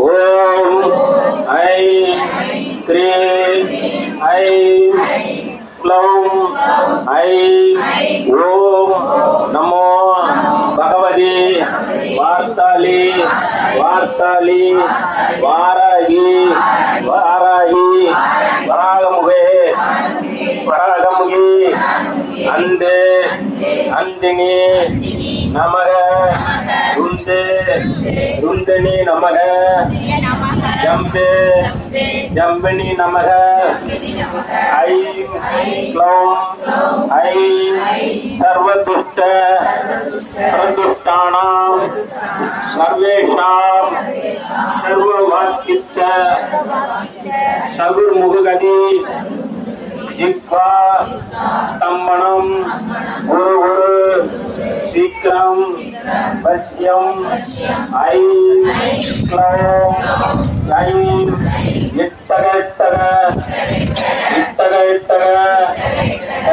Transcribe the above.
ఓం ఐం క్రీం ఐం క్లౌం ఐం ఓం నమో భగవతి వార్తాలి వార్తాలి వారాగి వారాగి వరాగముగే వరాగముగి అందే అందిని నమగ ருந்தினி நமக. ஜம்பே. ஜம்பினி நமக. ஐம் க்ளௌம். ஐம் சர்வதுஷ்ட. சர்வதுஷ்டானாம் சர்வேஷாம். சர்வவாக்கித்த. சகுர்முகதி ஜிக்வா शीघ्रं पश्यं ऐं क्लौं। क्लैं इत्तग इत्तग इत्तग इत्तग